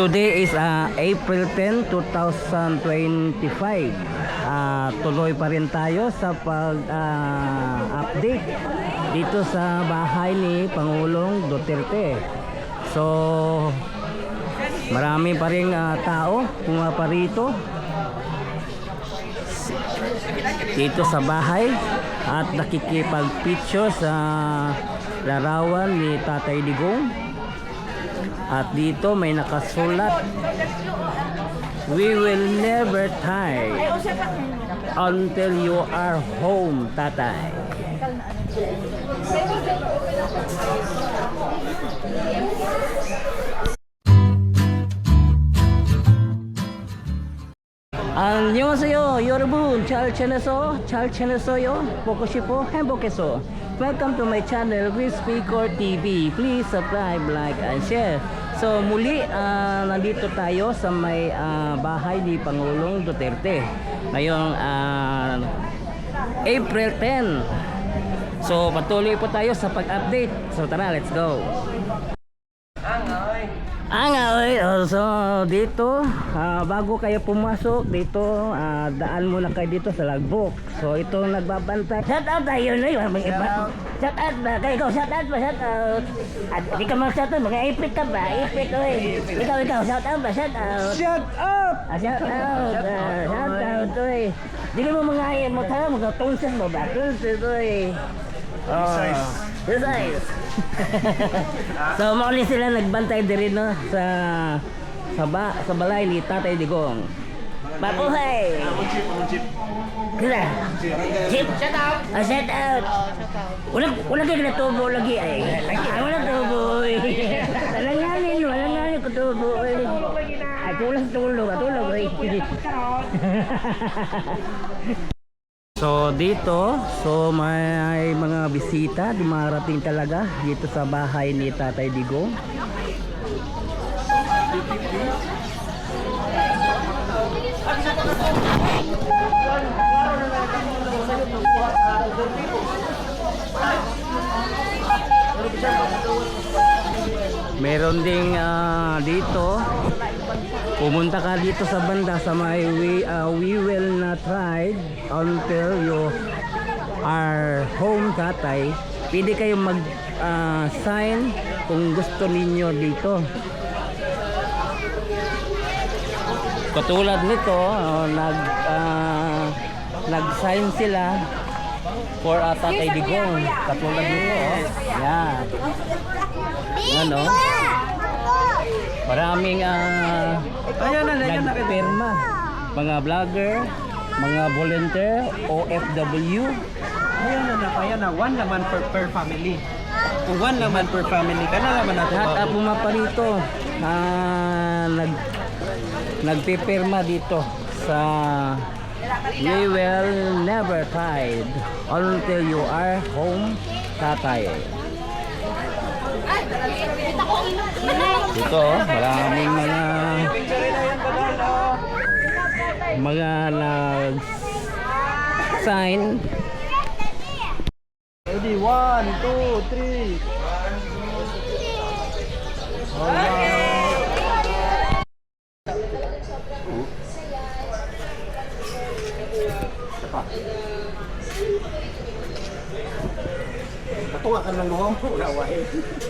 today is uh, April 10, 2025. Ah, tuloy pa rin tayo sa pag-update dito sa bahay ni Pangulong Duterte. So, marami pa rin ah, tao pumapa rito dito sa bahay at nakikipag-picture sa larawan ni Tatay Digong. At dito may nakasulat We will never tire until you are home, tatay. 안녕하세요 여러분 잘 지내서 잘 지냈어요 보고 싶어 행복해서 Welcome to my channel Speaker TV Please subscribe, like, and share So muli ah, nandito tayo sa may ah, bahay ni Pangulong Duterte. Ngayong ah, April 10 So patuloy po tayo sa pag-update. So tara let's go Angay, oh, so dito ah, bago kayo pumasok dito ah, daan muna kayo dito sa lagbok. So ito nagbabantay. Shout out tayo na yun. Mga iba. Shout out ba? Kayo ikaw shout out ba? Shout out. At di ka mag shout out. Mga ipit ka ba? Ipit oy. Ikaw ikaw shout out ba? Shout out. Shut up! Ah, shout out. Ah, shout out oy. Di ka mo mga mo tayo mga tonsils mo ba? Tonsils oy. Precise. Precise. so mauli sila nagbantay din no sa sa, ba, sa balay ni Tatay Digong. Mabuhay! Unchip, unchip. Kira. Chip. Shout out. Ah, shout out. Wala wala kayo natubo lagi ay. Ay wala tubo. Talanganin, wala nga ko tubo. Ay tulog tulog, tulog ay. So dito, so may mga bisita dumarating talaga dito sa bahay ni Tatay Digong. Meron ding ah, dito pumunta ka dito sa banda sa may we, ah, we will not ride until you are home tatay. Pwede kayong mag ah, sign kung gusto ninyo dito. Katulad nito oh, nag ah, nag-sign sila for uh, Tatay Digong. Katulad nito oh. yan ano maraming ah, Ayan na, ayan na. nagpirma mga vlogger mga volunteer OFW Ayan na, ayan na. One naman per, per family. One naman per family, ka na naman natin. lahat ang pumapa rito ah, nag nagpipirma dito sa We will never tide until you are home tatay dito oh, maraming mga mga nag sign Ready, one, two, three. Patunga ka lang mo. Wala, wala. Tumak, tumak. ay. Isa pa. Isa lang ah. Wala po. Basta.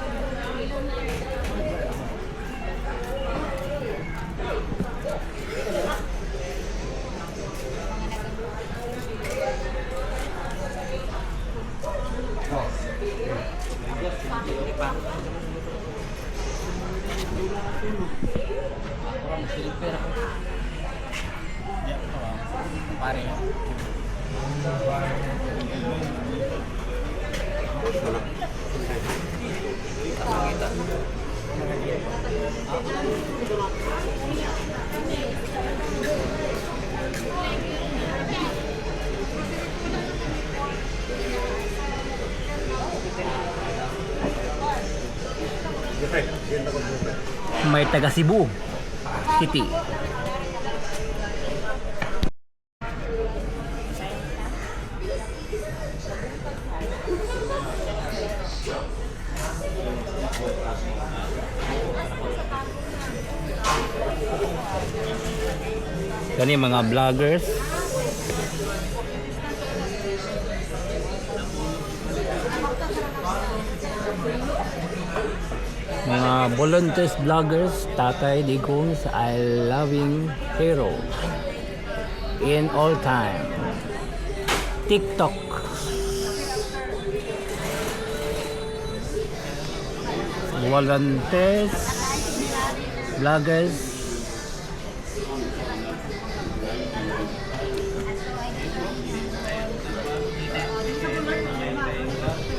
pa. Silver ako. Hindi ako tawa. Pare. Thank you may taga Cebu City. Kani mga vloggers. Mga volunteers vloggers, Tatay Digong's I loving hero in all time. TikTok. Volunteers, vloggers,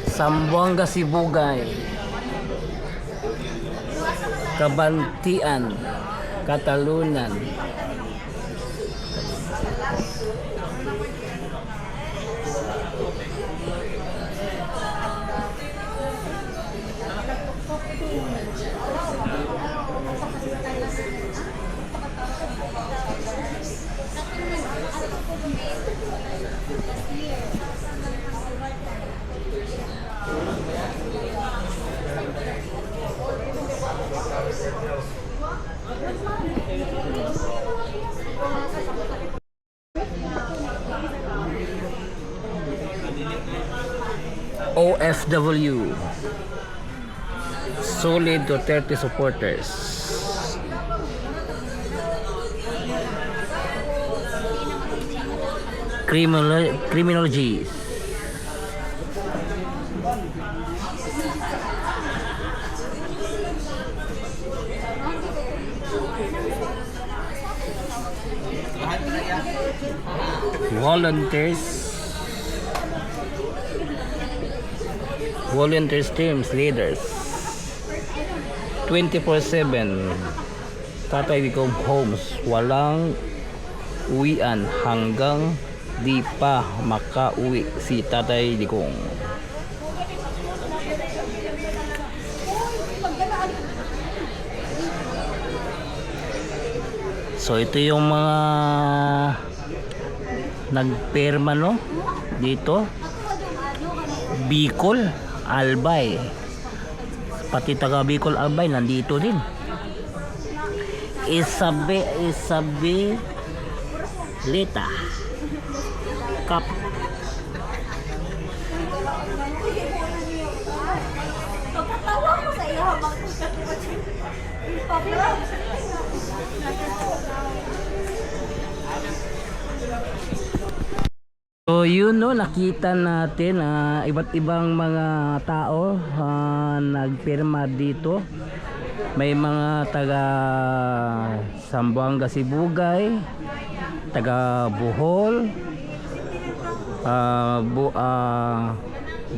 Sambuanga Sibugay Kabantian Katalunan OFW Solid Duterte supporters. Criminal Criminologies Volunteers. Volunteers teams leaders. 24-7 Tatay Bicom Homes. Walang uwian hanggang di pa makauwi si Tatay Digong. So ito yung mga nagperma no? Dito. Bicol Albay. Pati taga Bicol Albay nandito din. Isabe Isabe Leta. Kap. Pagkatawa ko So yun no, nakita natin ah, iba't ibang mga tao ah, nagpirma dito. May mga taga Sambuanga Sibugay, taga Bohol, ah, bu ah,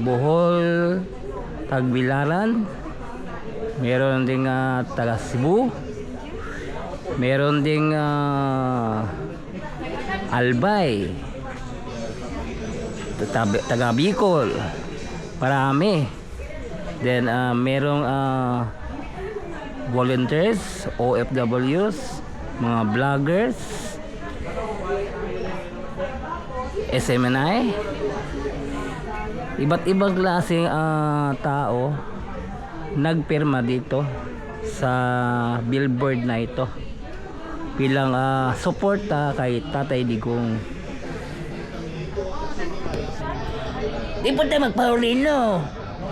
Bohol, Tagbilaran, meron ding ah, taga Cebu, meron ding ah, Albay, taga, Bicol. Marami. Then uh, merong uh, volunteers OFWs mga vloggers SMNI iba't ibang klaseng uh, tao nagpirma dito sa billboard na ito bilang uh, suporta kay Tatay Digong Di tayo magpaulino.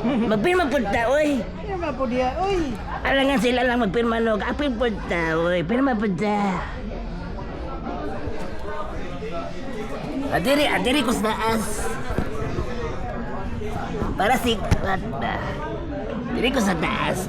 Magpirma po ta, oy. Pirma po diya, uy. Alangan sila lang magpirma no. Kapil po ta, oy. Pirma po ta. Adiri, adiri ko sa taas. Para si... At, Diri ko sa taas.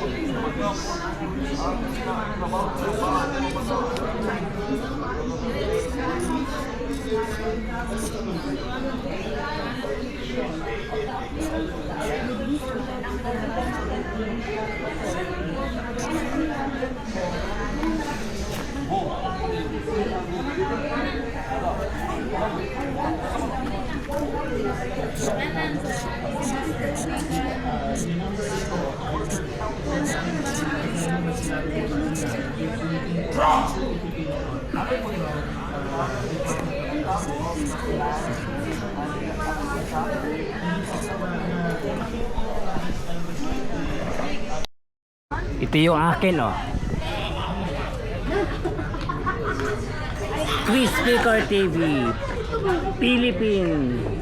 Bu Ito yung akin, oh. Chris Speaker TV. Philippines.